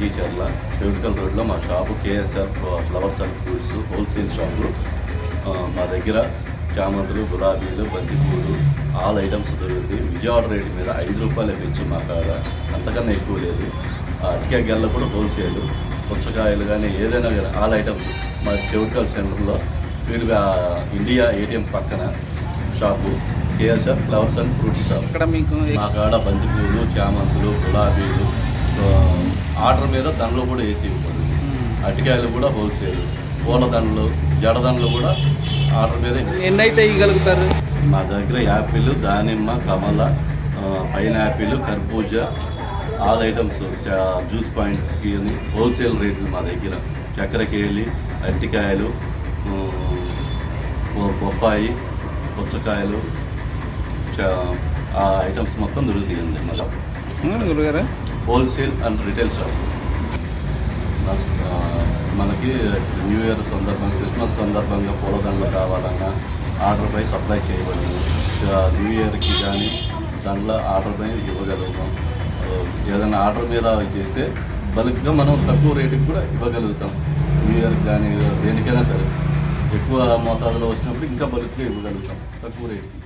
మాచర్ల చెవిటికల్ రోడ్లో మా shop KSR flowers and fruits wholesale shop మా దగ్గర చామంతులు గులాబీలు బంతిపూలు ఆల్ ఐటమ్స్ దొరుకుతాయి. విజయవాడ రేటు మీద ఐదు రూపాయలు పెంచి మా కాడ. అంతకన్నా ఎక్కువ లేదు. అరటికాయ గెల్ల కూడా హోల్సేల్ పుచ్చకాయలు కానీ ఏదైనా కానీ ఆల్ ఐటమ్స్ మా చెవిటికల్ సెంటర్లో వీరు ఇండియా ఏటీఎం పక్కన shop KSR flowers and fruits shop ఇక్కడ మీకు మా కాడ బంతిపూలు చామంతులు గులాబీలు ఆర్డర్ మీద దండలు కూడా వేసి ఇవ్వదు అరటికాయలు కూడా హోల్సేల్ పూల దండలు జడదండలు కూడా ఆర్డర్ మీద ఇవ్వదు. ఎన్ని అయితే ఇవ్వగలుగుతారు మా దగ్గర యాపిల్ దానిమ్మ కమల ఆ, పైన్ యాపిల్ కర్బూజా ఆల్ ఐటమ్స్ జ్యూస్ పాయింట్స్కి అని హోల్సేల్ రేట్లు మా దగ్గర. చక్కెరకేళి అరటికాయలు బొప్పాయి పుచ్చకాయలు ఆ ఐటమ్స్ మొత్తం దొరుకుతాయండి ఉమ్, గురుగారు హోల్సేల్ అండ్ రిటైల్ షాప్ మనకి న్యూ ఇయర్ సందర్భంగా క్రిస్మస్ సందర్భంగా పూలదండలు కావాలన్నా ఆర్డర్పై సప్లై చేయబడింది. న్యూ ఇయర్కి కానీ దాంట్లో ఆర్డర్పై ఇవ్వగలుగుతాం. ఏదైనా ఆర్డర్ మీద చేస్తే బల్క్గా మనం తక్కువ రేటుకి కూడా ఇవ్వగలుగుతాం. న్యూ ఇయర్కి కానీ దేనికైనా సరే ఎక్కువ మోతాదులో వచ్చినప్పుడు ఇంకా బల్క్గా ఇవ్వగలుగుతాం తక్కువ రేటుకి.